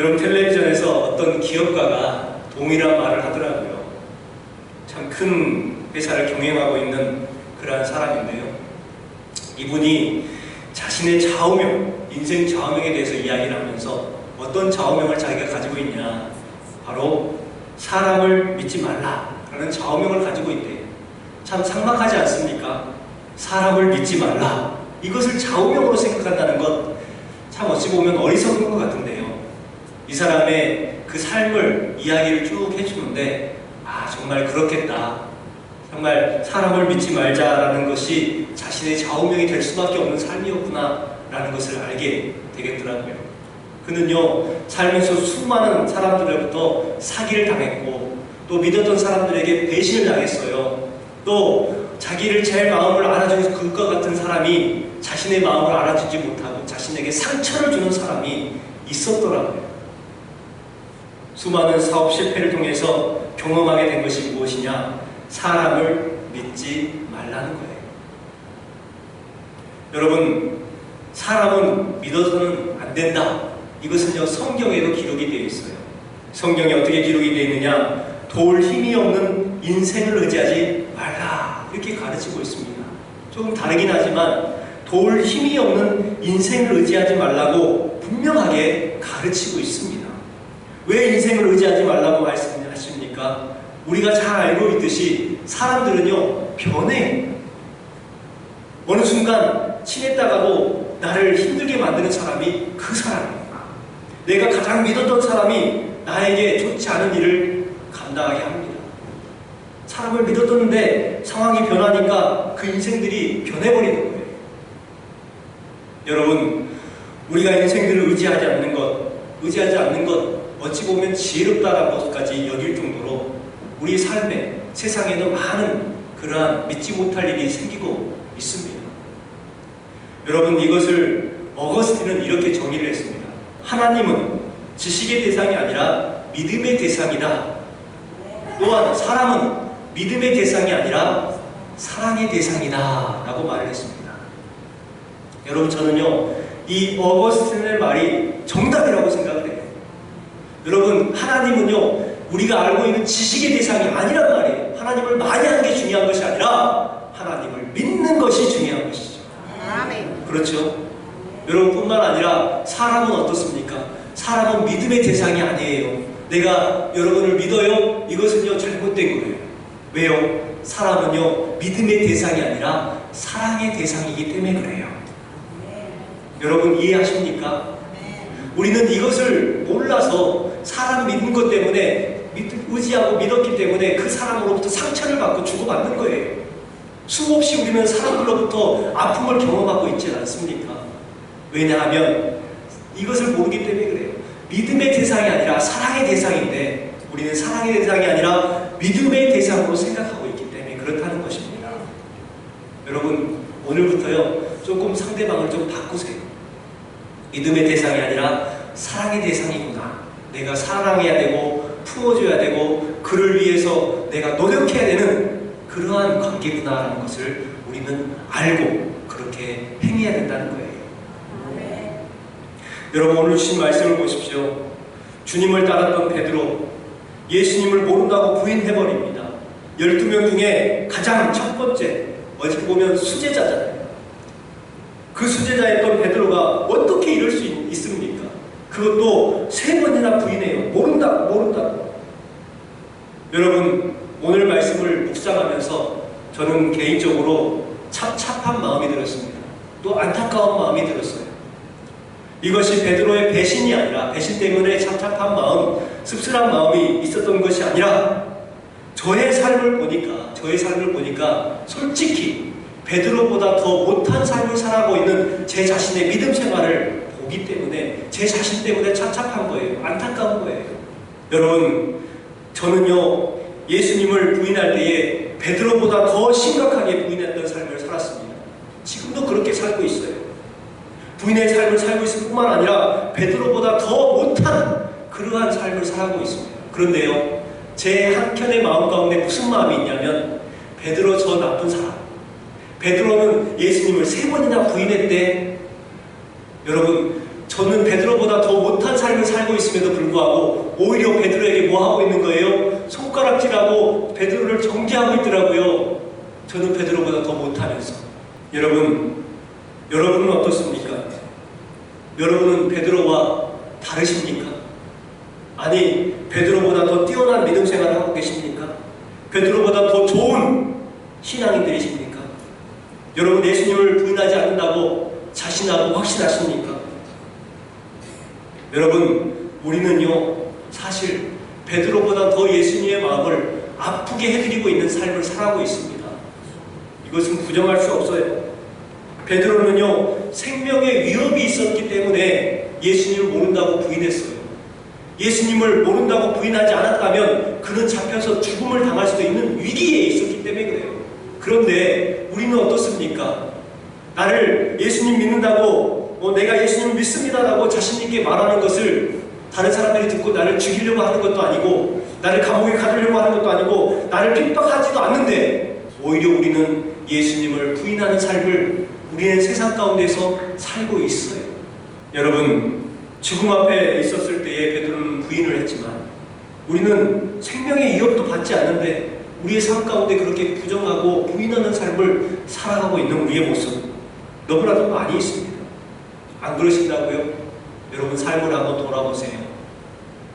여러분 텔레비전에서 어떤 기업가가 동일한 말을 하더라고요. 참 큰 회사를 경영하고 있는 그러한 사람인데요. 이분이 자신의 좌우명, 인생 좌우명에 대해서 이야기를 하면서 어떤 좌우명을 자기가 가지고 있냐. 바로 사람을 믿지 말라라는 좌우명을 가지고 있대요. 참 상막하지 않습니까? 사람을 믿지 말라. 이것을 좌우명으로 생각한다는 것, 참 어찌 보면 어리석은 것 같은데요. 이 사람의 그 삶을 이야기를 쭉 해주는데, 아, 정말 그렇겠다. 정말 사람을 믿지 말자라는 것이 자신의 좌우명이 될 수밖에 없는 삶이었구나 라는 것을 알게 되겠더라고요. 그는요, 살면서 수많은 사람들로부터 사기를 당했고, 또 믿었던 사람들에게 배신을 당했어요. 또 자기를 제 마음을 알아주는 그것 같은 사람이 자신의 마음을 알아주지 못하고 자신에게 상처를 주는 사람이 있었더라고요. 수많은 사업 실패를 통해서 경험하게 된 것이 무엇이냐? 사람을 믿지 말라는 거예요. 여러분, 사람은 믿어서는 안 된다. 이것은요, 성경에도 기록이 되어 있어요. 성경에 어떻게 기록이 되어 있느냐? 도울 힘이 없는 인생을 의지하지 말라. 이렇게 가르치고 있습니다. 조금 다르긴 하지만 도울 힘이 없는 인생을 의지하지 말라고 분명하게 가르치고 있습니다. 왜 인생을 의지하지 말라고 말씀하십니까? 우리가 잘 알고 있듯이 사람들은요, 변해. 어느 순간 친했다가도 나를 힘들게 만드는 사람이 그 사람입니다. 내가 가장 믿었던 사람이 나에게 좋지 않은 일을 감당하게 합니다. 사람을 믿었던데 상황이 변하니까 그 인생들이 변해버리는 거예요. 여러분, 우리가 인생들을 의지하지 않는 것, 의지하지 않는 것, 어찌 보면 지혜롭다는 것까지 여길 정도로 우리 삶에 세상에는 많은 그러한 믿지 못할 일이 생기고 있습니다. 여러분, 이것을 어거스틴은 이렇게 정의를 했습니다. 하나님은 지식의 대상이 아니라 믿음의 대상이다. 또한 사람은 믿음의 대상이 아니라 사랑의 대상이다. 라고 말을 했습니다. 여러분, 저는요, 이 어거스틴의 말이 정답이라고 생각을 해요. 여러분, 하나님은요, 우리가 알고 있는 지식의 대상이 아니란 말이에요. 하나님을 많이 하는 게 중요한 것이 아니라 하나님을 믿는 것이 중요한 것이죠. 아멘. 그렇죠? 여러분뿐만 아니라 사람은 어떻습니까? 사람은 믿음의 대상이 아니에요. 내가 여러분을 믿어요? 이것은요, 잘못된 거예요. 왜요? 사람은요, 믿음의 대상이 아니라 사랑의 대상이기 때문에 그래요. 여러분 이해하십니까? 우리는 이것을 몰라서 사람 믿는 것 때문에 믿, 의지하고 믿었기 때문에 그 사람으로부터 상처를 받고 주고받는 거예요. 수없이 우리는 사람들로부터 아픔을 경험하고 있지 않습니까? 왜냐하면 이것을 모르기 때문에 그래요. 믿음의 대상이 아니라 사랑의 대상인데 우리는 사랑의 대상이 아니라 믿음의 대상으로 생각하고 있기 때문에 그렇다는 것입니다. 여러분 오늘부터요 조금 상대방을 좀 바꾸세요. 믿음의 대상이 아니라 사랑의 대상이구나. 내가 사랑해야 되고 품어줘야 되고 그를 위해서 내가 노력해야 되는 그러한 관계구나라는 것을 우리는 알고 그렇게 행해야 된다는 거예요. 여러분 오늘 주신 말씀을 보십시오. 주님을 따랐던 베드로 예수님을 모른다고 부인해버립니다. 12명 중에 가장 첫 번째 어떻게 보면 수제자잖아요. 그 수제자였던 베드로가 어떻게 이럴 수 있, 있습니까? 그것도 세 번이나 부인해요. 모른다, 모른다. 여러분 오늘 말씀을 묵상하면서 저는 개인적으로 찹찹한 마음이 들었습니다. 또 안타까운 마음이 들었어요. 이것이 베드로의 배신이 아니라 배신 때문에 찹찹한 마음, 씁쓸한 마음이 있었던 것이 아니라 저의 삶을 보니까 저의 삶을 보니까 솔직히 베드로보다 더 못한 삶을 살아가고 있는 제 자신의 믿음 생활을 보기 때문에 제 자신 때문에 찹찹한 거예요. 안타까운 거예요. 여러분, 저는요 예수님을 부인할 때에 베드로보다 더 심각하게 부인했던 삶을 살았습니다. 지금도 그렇게 살고 있어요. 부인의 삶을 살고 있을 뿐만 아니라 베드로보다 더 못한 그러한 삶을 살아가고 있습니다. 그런데요, 제 한켠의 마음 가운데 무슨 마음이 있냐면 베드로 저 나쁜 사람. 베드로는 예수님을 세 번이나 부인했대. 여러분, 저 저는 베드로보다 더 못한 삶을 살고 있음에도 불구하고 오히려 베드로에게 뭐 하고 있는 거예요? 손가락질하고 베드로를 정죄하고 있더라고요. 저는 베드로보다 더 못하면서. 여러분, 여러분은 어떻습니까? 여러분은 베드로와 다르십니까? 아니, 베드로보다 더 뛰어난 믿음 생활을 하고 계십니까? 베드로보다 더 좋은 신앙인들이십니까? 여러분 예수님을 부인하지 않는다고 자신하고 확신하십니까? 여러분 우리는요 사실 베드로보다 더 예수님의 마음을 아프게 해드리고 있는 삶을 살아가고 있습니다. 이것은 부정할 수 없어요. 베드로는요 생명의 위협이 있었기 때문에 예수님을 모른다고 부인했어요. 예수님을 모른다고 부인하지 않았다면 그는 잡혀서 죽음을 당할 수도 있는 위기에 있었기 때문에 그래요. 그런데 우리는 어떻습니까? 나를 예수님 믿는다고 어, 내가 예수님 믿습니다라고 자신 있게 말하는 것을 다른 사람들이 듣고 나를 죽이려고 하는 것도 아니고 나를 감옥에 가두려고 하는 것도 아니고 나를 핍박하지도 않는데 오히려 우리는 예수님을 부인하는 삶을 우리는 세상 가운데서 살고 있어요. 여러분 죽음 앞에 있었을 때에 베드로는 부인을 했지만 우리는 생명의 위협도 받지 않는데 우리의 삶 가운데 그렇게 부정하고 부인하는 삶을 살아가고 있는 우리의 모습 너무나도 많이 있습니다. 안 그러신다고요? 여러분 삶을 한번 돌아보세요.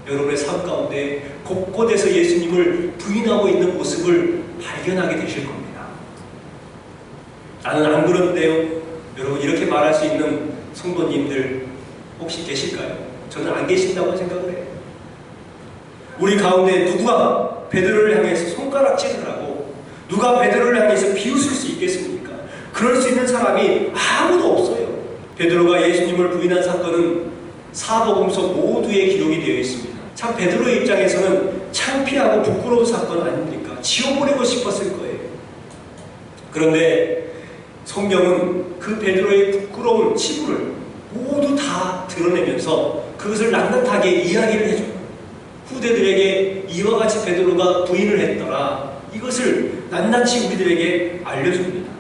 여러분의 삶 가운데 곳곳에서 예수님을 부인하고 있는 모습을 발견하게 되실 겁니다. 나는 안 그런데요. 여러분 이렇게 말할 수 있는 성도님들 혹시 계실까요? 저는 안 계신다고 생각을 해요. 우리 가운데 누가 베드로를 향해서 손가락질을 하고 누가 베드로를 향해서 비웃을 수 있겠습니까? 그럴 수 있는 사람이 아무도 없어요. 베드로가 예수님을 부인한 사건은 사복음서 모두에 기록이 되어 있습니다. 참 베드로의 입장에서는 창피하고 부끄러운 사건 아닙니까? 지워버리고 싶었을 거예요. 그런데 성경은 그 베드로의 부끄러운 치부를 모두 다 드러내면서 그것을 낱낱하게 이야기를 해줘요. 후대들에게 이와 같이 베드로가 부인을 했더라. 이것을 낱낱이 우리들에게 알려줍니다.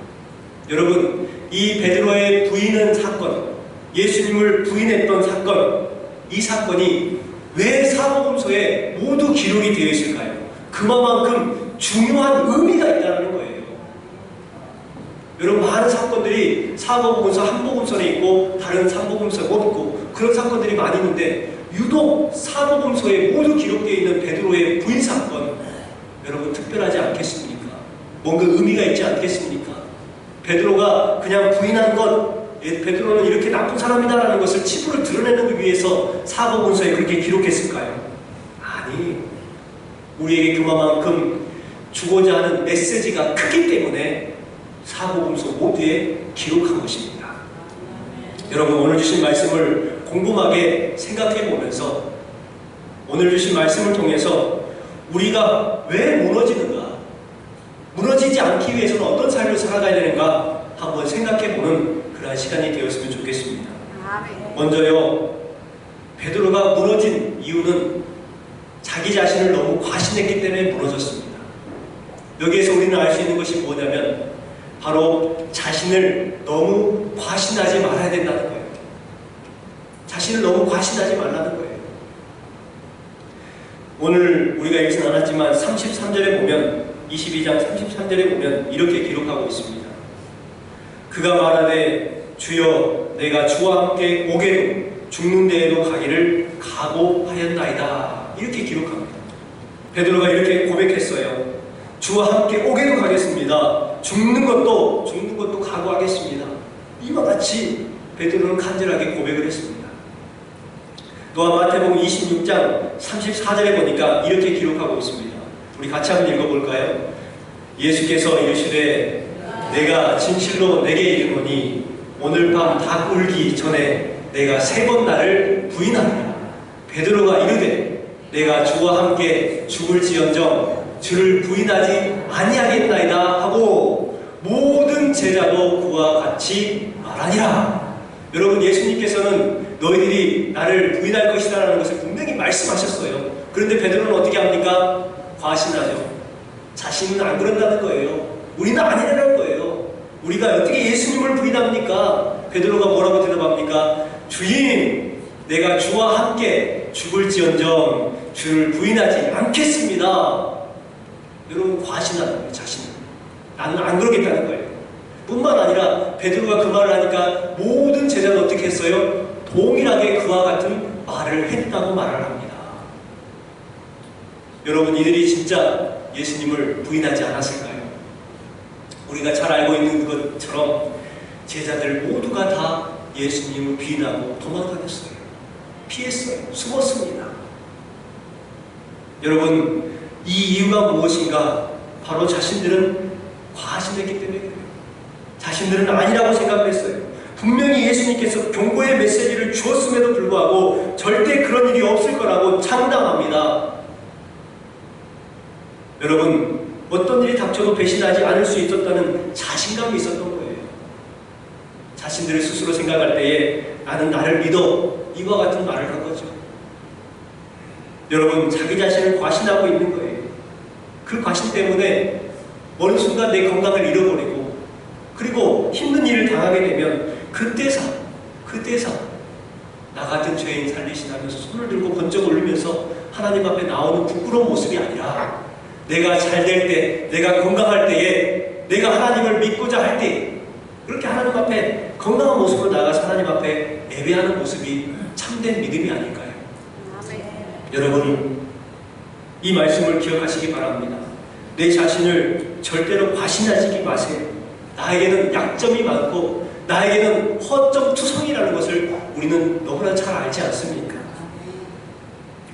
여러분, 이 베드로의 부인은 사건, 예수님을 부인했던 사건, 이 사건이 왜 사복음서에 모두 기록이 되어 있을까요? 그만큼 중요한 의미가 있다는 거예요. 여러분 많은 사건들이 사복음서 한 복음서에 있고 다른 삼복음서에 없고 그런 사건들이 많이 있는데 유독 사복음서에 모두 기록되어 있는 베드로의 부인 사건 여러분 특별하지 않겠습니까? 뭔가 의미가 있지 않겠습니까? 베드로가 그냥 부인한 것 예, 베드로는 이렇게 나쁜 사람이다라는 것을 치부를 드러내는 위해서 사복음서에 그렇게 기록했을까요? 아니 우리에게 그만큼 주고자 하는 메시지가 크기 때문에 사복음서 모두에 기록한 것입니다. 여러분 오늘 주신 말씀을 곰곰하게 생각해 보면서 오늘 주신 말씀을 통해서 우리가 왜 무너지는가, 무너지지 않기 위해서는 어떤 삶을 살아가야 되는가 한번 생각해 보는 그러한 시간이 되었으면 좋겠습니다. 먼저요, 베드로가 무너진 이유는 자기 자신을 너무 과신했기 때문에 무너졌습니다. 여기에서 우리는 알 수 있는 것이 뭐냐면 바로 자신을 너무 과신하지 말아야 된다는 거예요. 자신을 너무 과신하지 말라는 거예요. 오늘 우리가 읽진 않았지만 33절에 보면 22장 33절에 보면 이렇게 기록하고 있습니다. 그가 말하되 주여 내가 주와 함께 오게도 죽는 데에도 가기를 각오하였나이다. 이렇게 기록합니다. 베드로가 이렇게 고백했어요. 주와 함께 오게도 가겠습니다. 죽는 것도 죽는 것도 각오하겠습니다. 이와 같이 베드로는 간절하게 고백을 했습니다. 또한 마태복음 26장 34절에 보니까 이렇게 기록하고 있습니다. 우리 같이 한번 읽어볼까요? 예수께서 이르시되 내가 진실로 내게 이르노니 오늘 밤 닭 울기 전에 내가 세 번 나를 부인하리라. 베드로가 이르되 내가 주와 함께 죽을지언정 주를 부인하지 아니하겠나이다 하고 모든 제자도 그와 같이 말하니라. 여러분 예수님께서는 너희들이 나를 부인할 것이다 라는 것을 분명히 말씀하셨어요. 그런데 베드로는 어떻게 합니까? 과신하죠. 자신은 안 그런다는 거예요. 우리는 아니라는 거예요. 우리가 어떻게 예수님을 부인합니까? 베드로가 뭐라고 대답합니까? 주님, 내가 주와 함께 죽을지언정 주를 부인하지 않겠습니다. 여러분 과신하는 거예요, 자신을. 나는 안 그러겠다는 거예요. 뿐만 아니라 베드로가 그 말을 하니까 모든 제자는 어떻게 했어요? 동일하게 그와 같은 말을 했다고 말을 합니다. 여러분 이들이 진짜 예수님을 부인하지 않았을까요? 우리가 잘 알고 있는 것처럼 제자들 모두가 다 예수님을 부인하고 도망다녔어요. 피했어요. 숨었습니다. 여러분 이 이유가 무엇인가? 바로 자신들은 과신했기 때문에 그래요. 자신들은 아니라고 생각했어요. 분명히 예수님께서 경고의 메시지를 주었음에도 불구하고 절대 그런 일이 없을 거라고 장담합니다. 여러분, 어떤 일이 닥쳐도 배신하지 않을 수 있었다는 자신감이 있었던 거예요. 자신들을 스스로 생각할 때에 나는 나를 믿어 이와 같은 말을 한 거죠. 여러분, 자기 자신을 과신하고 있는 거예요. 그 과신 때문에 어느 순간 내 건강을 잃어버리고 그리고 힘든 일을 당하게 되면 그때서 그때서 나 같은 죄인 살리시다면서 손을 들고 번쩍 올리면서 하나님 앞에 나오는 부끄러운 모습이 아니라 내가 잘 될 때, 내가 건강할 때에, 내가 하나님을 믿고자 할 때, 그렇게 하나님 앞에 건강한 모습으로 나가서 하나님 앞에 예배하는 모습이 참된 믿음이 아닐까요? 여러분, 이 말씀을 기억하시기 바랍니다. 내 자신을 절대로 과신하지 마세요. 나에게는 약점이 많고, 나에게는 허점 투성이라는 것을 우리는 너무나 잘 알지 않습니까?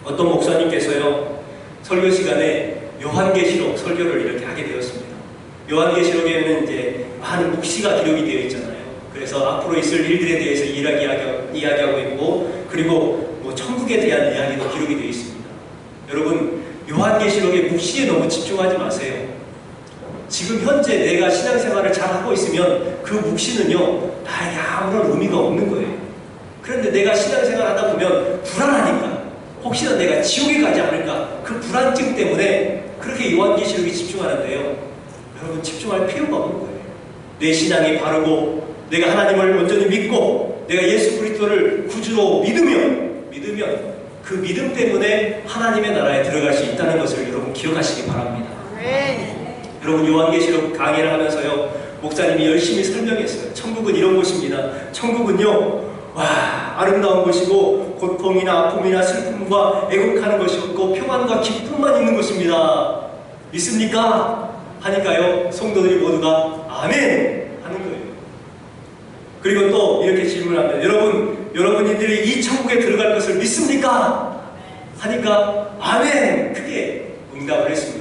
어떤 목사님께서요, 설교 시간에 요한계시록 설교를 이렇게 하게 되었습니다. 요한계시록에는 이제 많은 묵시가 기록이 되어 있잖아요. 그래서 앞으로 있을 일들에 대해서 이야기, 이야기하고 있고, 그리고 뭐 천국에 대한 이야기도 기록이 되어 있습니다. 여러분, 요한계시록의 묵시에 너무 집중하지 마세요. 지금 현재 내가 신앙생활을 잘 하고 있으면 그 묵시는요, 나에게 아무런 의미가 없는 거예요. 그런데 내가 신앙생활 하다 보면 불안하니까, 혹시나 내가 지옥에 가지 않을까, 그 불안증 때문에 그렇게 요한계시록에 집중하는데요. 여러분 집중할 필요가 없는 거예요. 내 신앙이 바르고 내가 하나님을 온전히 믿고 내가 예수 그리스도를 구주로 믿으면 믿으면 그 믿음 때문에 하나님의 나라에 들어갈 수 있다는 것을 여러분 기억하시기 바랍니다. 여러분 요한계시록 강의를 하면서요 목사님이 열심히 설명했어요. 천국은 이런 곳입니다. 천국은요 와 아름다운 곳이고 고통이나 아픔이나 슬픔과 애곡하는 것이 없고 평안과 기쁨만 있는 곳입니다. 믿습니까? 하니까요 성도들이 모두가 아멘 하는 거예요. 그리고 또 이렇게 질문합니다. 여러분 여러분들이 이 천국에 들어갈 것을 믿습니까? 하니까 아멘 크게 응답을 했습니다.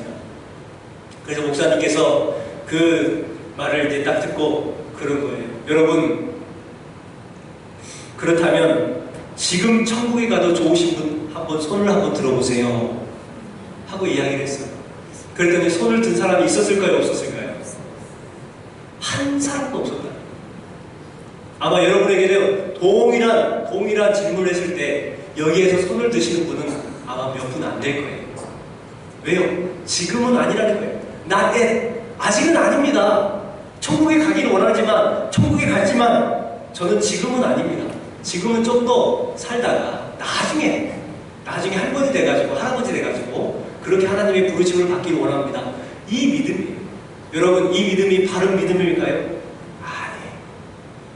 그래서 목사님께서 그 말을 이제 딱 듣고 그런 거예요. 여러분 그렇다면 지금 천국에 가도 좋으신 분 한번 손을 한번 들어보세요. 하고 이야기를 했어요. 그랬더니 손을 든 사람이 있었을까요? 없었을까요? 한 사람도 없었다. 아마 여러분에게는 동일한, 동일한 질문을 했을 때 여기에서 손을 드시는 분은 아마 몇 분 안 될 거예요. 왜요? 지금은 아니라는 거예요. 나때 아직은 아닙니다. 천국에 가기를 원하지만, 천국에 갔지만 저는 지금은 아닙니다. 지금은 좀 더 살다가 나중에 나중에 할머니 돼가지고 할아버지 돼가지고 그렇게 하나님의 부르심을 받기를 원합니다. 이 믿음이에요. 여러분 이 믿음이 바른 믿음일까요?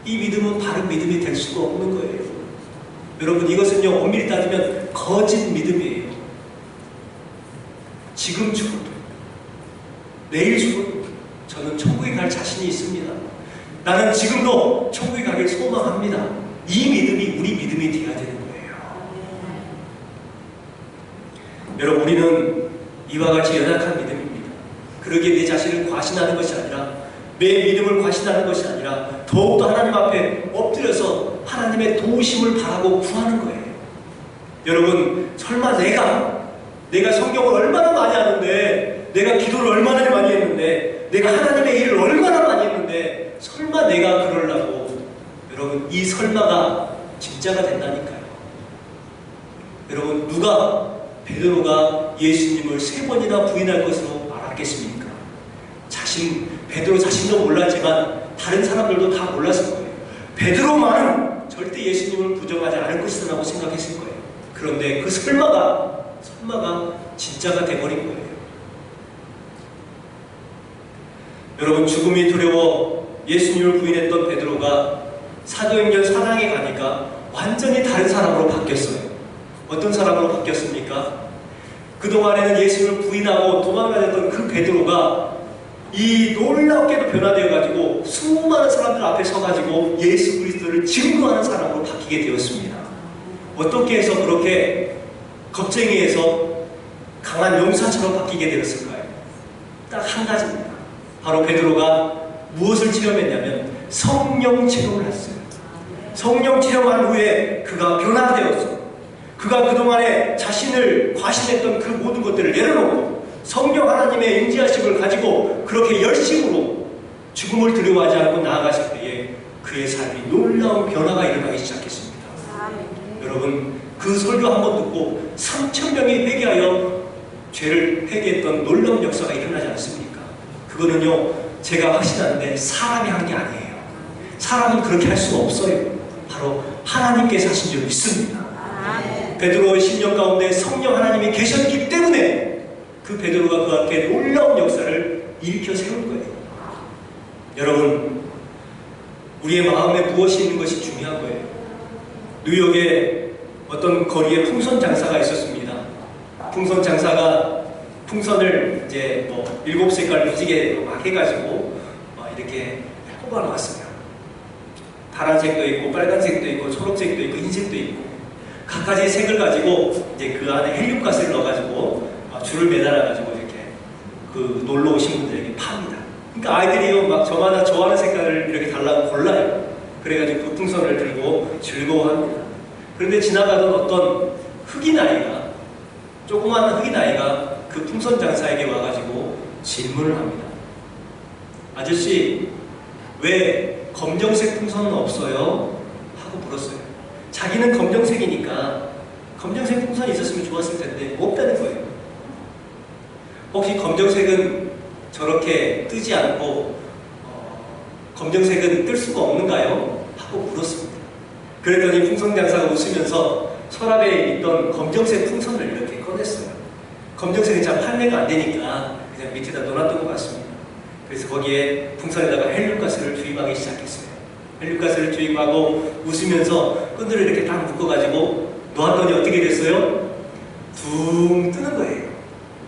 이 믿음은 바른 믿음이 될 수가 없는 거예요. 여러분 이것은요 엄밀히 따지면 거짓 믿음이에요. 지금 죽어도 내일 죽어도 저는 천국에 갈 자신이 있습니다. 나는 지금도 천국에 가길 소망합니다. 이 믿음이 우리 믿음이 되어야 되는 거예요. 여러분, 우리는 이와 같이 연약한 믿음입니다. 그러기에 내 자신을 과신하는 것이 아니라, 내 믿음을 과신하는 것이 아니라, 더욱더 하나님 앞에 엎드려서 하나님의 도우심을 바라고 구하는 거예요. 여러분, 설마 내가, 내가 성경을 얼마나 많이 하는데, 내가 기도를 얼마나 많이 했는데, 내가 하나님의 일을 얼마나 많이 했는데, 설마 내가 그러려고 여러분 이 설마가 진짜가 된다니까요. 여러분 누가 베드로가 예수님을 세 번이나 부인할 것으로 말하겠습니까? 자신 베드로 자신도 몰랐지만 다른 사람들도 다 몰랐을 거예요. 베드로만 절대 예수님을 부정하지 않을 것이라고 생각했을 거예요. 그런데 그 설마가 설마가 진짜가 돼버린 거예요. 여러분 죽음이 두려워 예수님을 부인했던 베드로가 사도행전 사당에 가니까 완전히 다른 사람으로 바뀌었어요. 어떤 사람으로 바뀌었습니까? 그동안에는 예수님을 부인하고 도망다녔던 그 베드로가 이 놀랍게도 변화되어 가지고 수많은 사람들 앞에 서 가지고 예수 그리스도를 증거하는 사람으로 바뀌게 되었습니다. 어떻게 해서 그렇게 겁쟁이에서 강한 용사처럼 바뀌게 되었을까요? 딱 한 가지입니다. 바로 베드로가 무엇을 체험했냐면 성령 체험을 했어요. 성령 체험한 후에 그가 변화되었어. 그가 그동안에 자신을 과신했던 그 모든 것들을 내려놓고 성령 하나님의 임재하심을 가지고 그렇게 열심으로 죽음을 두려워하지 않고 나아가실 때에 그의 삶이 놀라운 변화가 일어나기 시작했습니다. 여러분 그 설교 한 번 듣고 3천 명이 회개하여 죄를 회개했던 놀라운 역사가 일어나지 않습니까? 그거는요 제가 확신하는데 사람이 한 게 아니에요. 사람은 그렇게 할 수가 없어요. 바로 하나님께서 하신 줄 믿습니다. 베드로의 심령 가운데 성령 하나님이 계셨기 때문에 그 베드로가 그 앞에 놀라운 역사를 일으켜 세운 거예요. 여러분, 우리의 마음에 무엇이 있는 것이 중요한 거예요. 뉴욕에 어떤 거리에 풍선 장사가 있었습니다. 풍선 장사가 풍선을 이제 뭐 일곱 색깔 무지개 막 해가지고 막 이렇게 뽑아 놓았어요. 파란색도 있고 빨간색도 있고 초록색도 있고 흰색도 있고 각가지 색을 가지고 이제 그 안에 헬륨 가스를 넣어가지고 막 줄을 매달아가지고 이렇게 그 놀러 오신 분들에게 팝니다. 그러니까 아이들이요 막 저마다 좋아하는 색깔을 이렇게 달라고 골라요. 그래가지고 그 풍선을 들고 즐거워합니다. 그런데 지나가던 어떤 흑인 아이가 조그마한 흑인 아이가 그 풍선 장사에게 와가지고 질문을 합니다. 아저씨 왜 검정색 풍선은 없어요? 하고 물었어요. 자기는 검정색이니까 검정색 풍선이 있었으면 좋았을 텐데 없다는 거예요. 혹시 검정색은 저렇게 뜨지 않고 어, 검정색은 뜰 수가 없는가요? 하고 물었습니다. 그랬더니 풍선 장사가 웃으면서 서랍에 있던 검정색 풍선을 이렇게 꺼냈어요. 검정색은 잘 판매가 안 되니까 그냥 밑에다 놓았던 것 같습니다. 그래서 거기에 풍선에다가 헬륨가스를 주입하기 시작했어요. 헬륨가스를 주입하고 웃으면서 끈들을 이렇게 딱 묶어가지고 놓았더니 어떻게 됐어요? 둥 뜨는 거예요.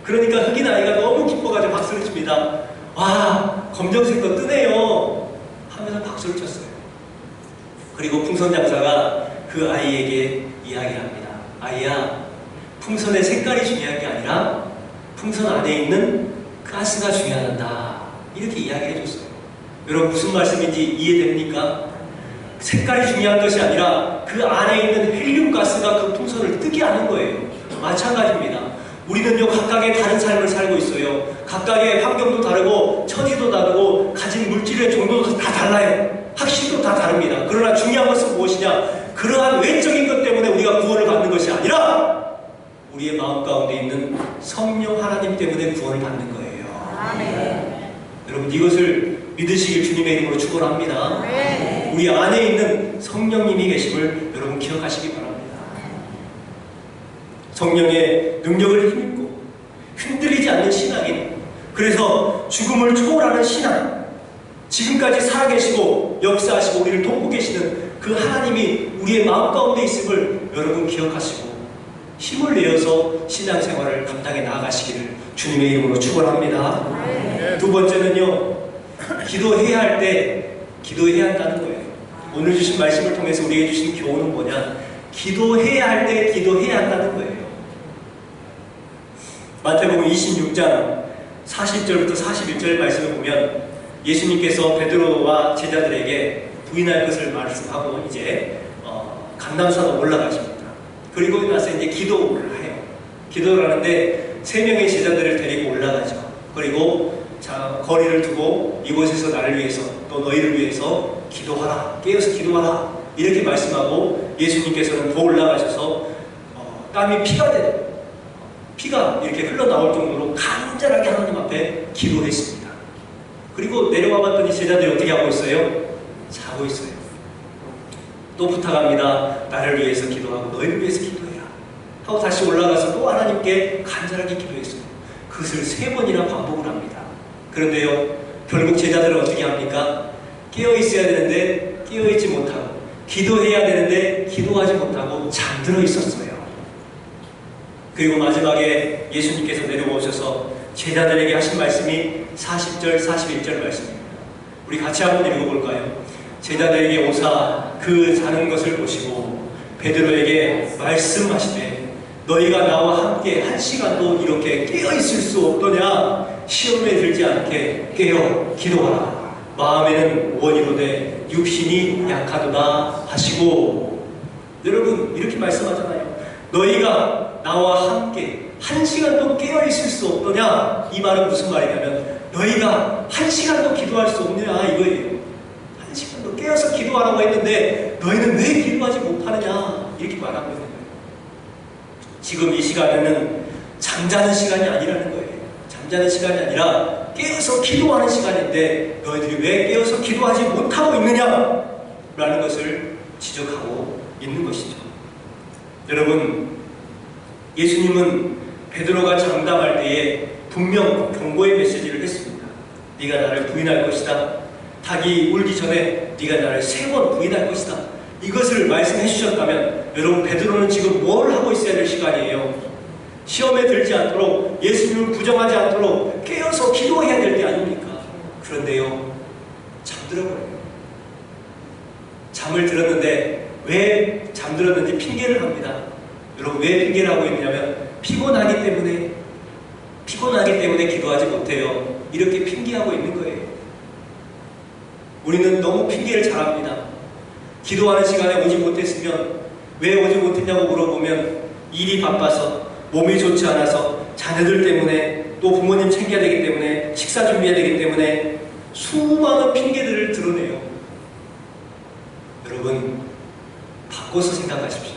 그러니까 흑인 아이가 너무 기뻐가지고 박수를 칩니다. 와, 검정색도 뜨네요. 하면서 박수를 쳤어요. 그리고 풍선 장사가 그 아이에게 이야기를 합니다. 아이야, 풍선의 색깔이 중요한 게 아니라 풍선 안에 있는 가스가 중요하다. 이렇게 이야기를 해줬어요. 여러분 무슨 말씀인지 이해됩니까? 색깔이 중요한 것이 아니라 그 안에 있는 헬륨 가스가 그 풍선을 뜨게 하는 거예요. 마찬가지입니다. 우리는요 각각의 다른 삶을 살고 있어요. 각각의 환경도 다르고 처지도 다르고 가진 물질의 정도도 다 달라요. 학식도 다 다릅니다. 그러나 중요한 것은 무엇이냐? 그러한 외적인 것 때문에 우리가 구원을 받는 것이 아니라 우리의 마음 가운데 있는 성령 하나님 때문에 구원을 받는 거예요. 아멘. 여러분 이것을 믿으시길 주님의 이름으로 축원합니다. 우리 안에 있는 성령님이 계심을 여러분 기억하시기 바랍니다. 성령의 능력을 힘입고 흔들리지 않는 신앙인 그래서 죽음을 초월하는 신앙 지금까지 살아계시고 역사하시고 우리를 돕고 계시는 그 하나님이 우리의 마음 가운데 있음을 여러분 기억하시고 힘을 내어서 신앙생활을 감당해 나아가시기를 주님의 이름으로 축원합니다. 두 번째는요, 기도해야 할 때 기도해야 한다는 거예요. 오늘 주신 말씀을 통해서 우리에게 주신 교훈은 뭐냐? 기도해야 할 때 기도해야 한다는 거예요. 마태복음 26장 40절부터 41절 말씀을 보면 예수님께서 베드로와 제자들에게 부인할 것을 말씀하고 이제 어, 감남산으로 올라가십니다. 그리고 나서 이제 기도를 해요. 기도를 하는데 세 명의 제자들을 데리고 올라가죠. 그리고 자, 거리를 두고 이곳에서 나를 위해서 또 너희를 위해서 기도하라. 깨어서 기도하라. 이렇게 말씀하고 예수님께서는 더 올라가셔서 어, 땀이 피가 되는 피가 이렇게 흘러나올 정도로 간절하게 하나님 앞에 기도했습니다. 그리고 내려와 봤더니 제자들이 어떻게 하고 있어요? 자고 있어요. 또 부탁합니다. 나를 위해서 기도하고 너희를 위해서 기도해라. 하고 다시 올라가서 또 하나님께 간절하게 기도했어요. 그것을 세 번이나 반복을 합니다. 그런데요, 결국 제자들은 어떻게 합니까? 깨어 있어야 되는데 깨어 있지 못하고 기도해야 되는데 기도하지 못하고 잠들어 있었어요. 그리고 마지막에 예수님께서 내려오셔서 제자들에게 하신 말씀이 40절, 41절 말씀입니다. 우리 같이 한번 읽어볼까요? 제자들에게 오사 그 자는 것을 보시고 베드로에게 말씀하시되 너희가 나와 함께 한 시간도 이렇게 깨어 있을 수 없더냐? 시험에 들지 않게 깨어 기도하라. 마음에는 원이로되 육신이 약하도다 하시고. 여러분 이렇게 말씀하잖아요 너희가 나와 함께 한 시간도 깨어 있을 수 없더냐? 이 말은 무슨 말이냐면 너희가 한 시간도 기도할 수 없느냐? 이거예요 깨어서 기도하라고 했는데 너희는 왜 기도하지 못하느냐 이렇게 말하고 있는 거예요 지금 이 시간에는 잠자는 시간이 아니라는 거예요 잠자는 시간이 아니라 깨어서 기도하는 시간인데 너희들이 왜 깨어서 기도하지 못하고 있느냐 라는 것을 지적하고 있는 것이죠 여러분 예수님은 베드로가 장담할 때에 분명 경고의 메시지를 했습니다. 네가 나를 부인할 것이다. 닭이 울기 전에 네가 나를 세 번 부인할 것이다. 이것을 말씀해 주셨다면 여러분 베드로는 지금 뭘 하고 있어야 될 시간이에요. 시험에 들지 않도록 예수님을 부정하지 않도록 깨어서 기도해야 될때 아닙니까? 그런데요 잠들어버려요. 잠을 들었는데 왜 잠들었는지 핑계를 합니다. 여러분 왜 핑계를 하고 있느냐면 피곤하기 때문에 피곤하기 때문에 기도하지 못해요. 이렇게 핑계하고 있는 거예요. 우리는 너무 핑계를 잘합니다. 기도하는 시간에 오지 못했으면 왜 오지 못했냐고 물어보면 일이 바빠서 몸이 좋지 않아서 자녀들 때문에 또 부모님 챙겨야 되기 때문에 식사 준비해야 되기 때문에 수많은 핑계들을 드러내요. 여러분 바꿔서 생각하십시오.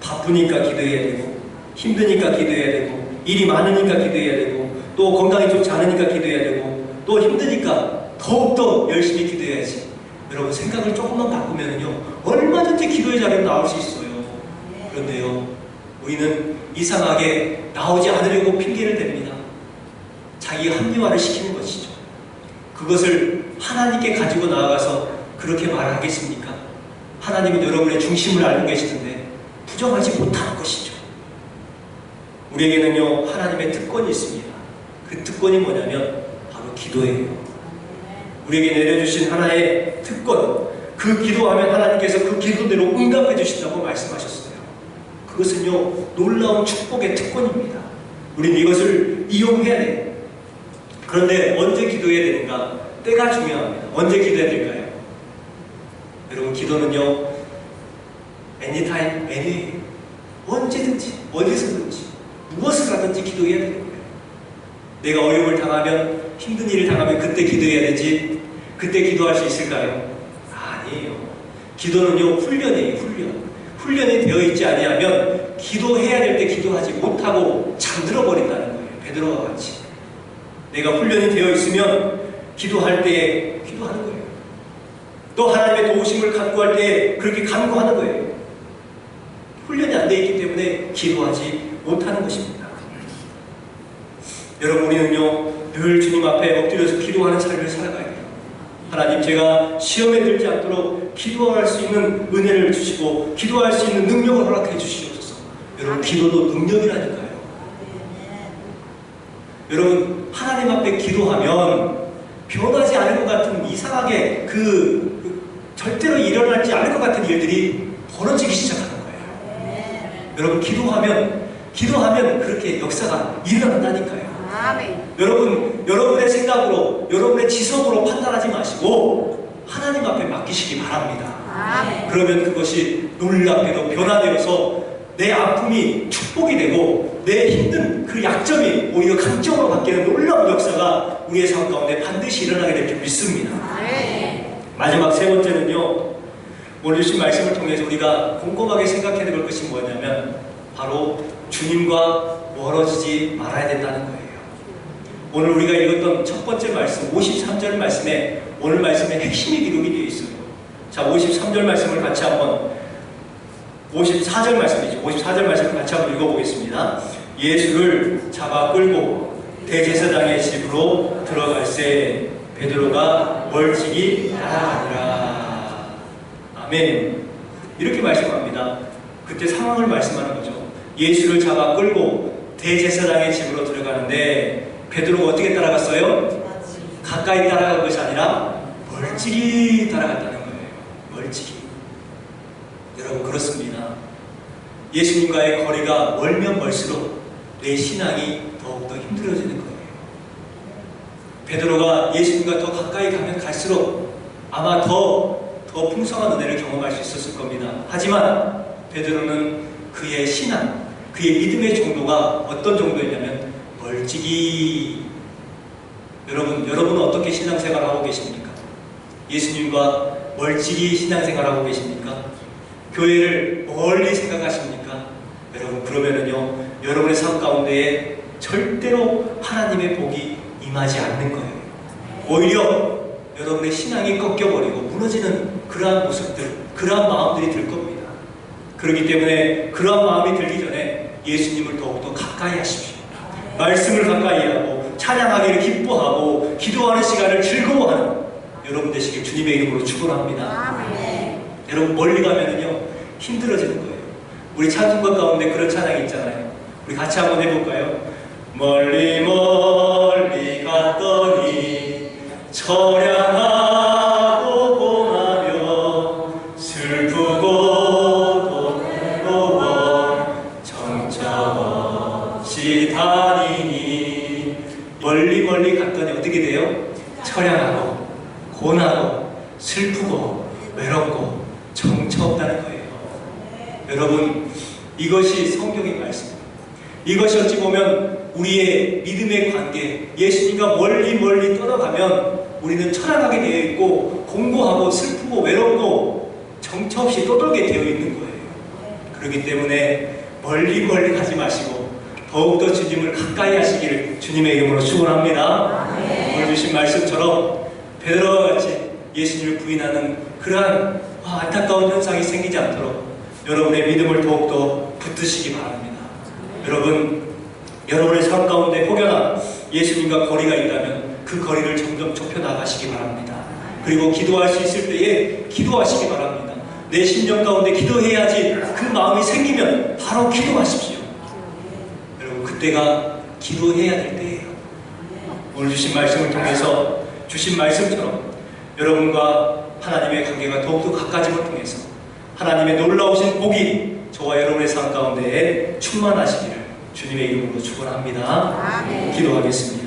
바쁘니까 기도해야 되고 힘드니까 기도해야 되고 일이 많으니까 기도해야 되고 또 건강이 좋지 않으니까 기도해야 되고 또 힘드니까 더욱더 열심히 기도해야지 여러분 생각을 조금만 바꾸면요 얼마든지 기도의 자리로 나올 수 있어요 그런데요 우리는 이상하게 나오지 않으려고 핑계를 댑니다 자기 합리화를 시키는 것이죠 그것을 하나님께 가지고 나아가서 그렇게 말하겠습니까? 하나님은 여러분의 중심을 알고 계시는데 부정하지 못하는 것이죠. 우리에게는요, 하나님의 특권이 있습니다. 그 특권이 뭐냐면, 바로 기도예요. 우리에게 내려주신 하나의 특권, 그 기도하면 하나님께서 그 기도대로 응답해 주신다고 말씀하셨어요. 그것은요, 놀라운 축복의 특권입니다. 우리는 이것을 이용해야 돼요. 그런데 언제 기도해야 되는가? 때가 중요합니다. 언제 기도해야 될까요? 여러분, 기도는요, anytime, any 언제든지 어디서든지 무엇을 하든지 기도해야 되는 거예요. 내가 어려움을 당하면 힘든 일을 당하면 그때 기도해야 되지 그때 기도할 수 있을까요? 아니에요. 기도는요 훈련이에요 훈련. 훈련이 되어 있지 아니하면 기도해야 될 때 기도하지 못하고 잠들어 버린다는 거예요. 베드로와 같이. 내가 훈련이 되어 있으면 기도할 때 기도하는 거예요. 또 하나님의 도우심을 간구할 때 그렇게 간구하는 거예요. 훈련이 안 되어 있기 때문에 기도하지 못하는 것입니다. 여러분 우리는요 늘 주님 앞에 엎드려서 기도하는 삶을 살아가야 돼요. 하나님 제가 시험에 들지 않도록 기도할 수 있는 은혜를 주시고 기도할 수 있는 능력을 허락해 주시옵소서. 여러분 기도도 능력이라니까요. 여러분 하나님 앞에 기도하면 변하지 않을 것 같은 이상하게 그, 그 절대로 일어나지 않을 것 같은 일들이 벌어지기 시작하는 거예요. 여러분 기도하면 기도하면 그렇게 역사가 일어난다니까요. 아멘. 여러분 여러분의 생각으로 여러분의 지성으로 판단하지 마시고 하나님 앞에 맡기시기 바랍니다. 아멘. 그러면 그것이 놀랍게도 변화되어서 내 아픔이 축복이 되고 내 힘든 그 약점이 오히려 강점으로 바뀌는 놀라운 역사가 우리의 삶 가운데 반드시 일어나게 될 줄 믿습니다. 아멘. 마지막 세 번째는요. 오늘 주신 말씀을 통해서 우리가 곰곰하게 생각해야 될 것이 뭐냐면 바로 주님과 멀어지지 말아야 된다는 거예요. 오늘 우리가 읽었던 첫 번째 말씀 53절 말씀에 오늘 말씀에 핵심이 기록이 되어 있어요. 자, 53절 말씀을 같이 한번 54절 말씀이죠. 54절 말씀을 같이 한번 읽어보겠습니다. 예수를 잡아 끌고 대제사장의 집으로 들어갈새 베드로가 멀찍이 따라가니라. 아멘. 이렇게 말씀합니다. 그때 상황을 말씀하는 거죠. 예수를 잡아 끌고 대제사장의 집으로 들어가는데 베드로가 어떻게 따라갔어요? 가까이 따라간 것이 아니라 멀찍이 따라갔다는 거예요. 멀찍이. 여러분 그렇습니다. 예수님과의 거리가 멀면 멀수록 내 신앙이 더욱더 힘들어지는 거예요. 베드로가 예수님과 더 가까이 가면 갈수록 아마 더, 더 풍성한 은혜를 경험할 수 있었을 겁니다. 하지만 베드로는 그의 신앙, 그의 믿음의 정도가 어떤 정도였냐면 멀찍이 여러분, 여러분은 어떻게 신앙생활을 하고 계십니까? 예수님과 멀찍이 신앙생활을 하고 계십니까? 교회를 멀리 생각하십니까? 여러분, 그러면은요, 여러분의 삶 가운데에 절대로 하나님의 복이 임하지 않는 거예요. 오히려 여러분의 신앙이 꺾여버리고 무너지는 그러한 모습들, 그러한 마음들이 들 겁니다. 그렇기 때문에 그러한 마음이 들기 전에 예수님을 더욱더 가까이 하십시오. 말씀을 가까이 하고 찬양하기를 기뻐하고 기도하는 시간을 즐거워하는 여러분 되시길 주님의 이름으로 축원합니다. 여러분 멀리 가면은요 힘들어지는 거예요. 우리 찬송가 가운데 그런 찬양이 있잖아요. 우리 같이 한번 해볼까요? 멀리 멀리 갔더니 처량하 이것이 어찌 보면 우리의 믿음의 관계, 예수님과 멀리 멀리 떠나가면 우리는 철학하게 되어 있고 공고하고 슬프고 외롭고 정처 없이 떠돌게 되어 있는 거예요. 그렇기 때문에 멀리 멀리 가지 마시고 더욱더 주님을 가까이 하시기를 주님의 이름으로 축원합니다. 오늘 주신 말씀처럼 베드로와 같이 예수님을 부인하는 그러한 아, 안타까운 현상이 생기지 않도록 여러분의 믿음을 더욱더 붙드시기 바랍니다. 여러분, 여러분의 삶 가운데 혹여나 예수님과 거리가 있다면 그 거리를 점점 좁혀 나가시기 바랍니다. 그리고 기도할 수 있을 때에 기도하시기 바랍니다. 내 심령 가운데 기도해야지 그 마음이 생기면 바로 기도하십시오. 여러분, 그때가 기도해야 될 때예요. 오늘 주신 말씀을 통해서 주신 말씀처럼 여러분과 하나님의 관계가 더욱더 가까워짐을 통해서 하나님의 놀라우신 복이 저와 여러분의 삶 가운데에 충만하시기를 주님의 이름으로 축원합니다. 기도하겠습니다.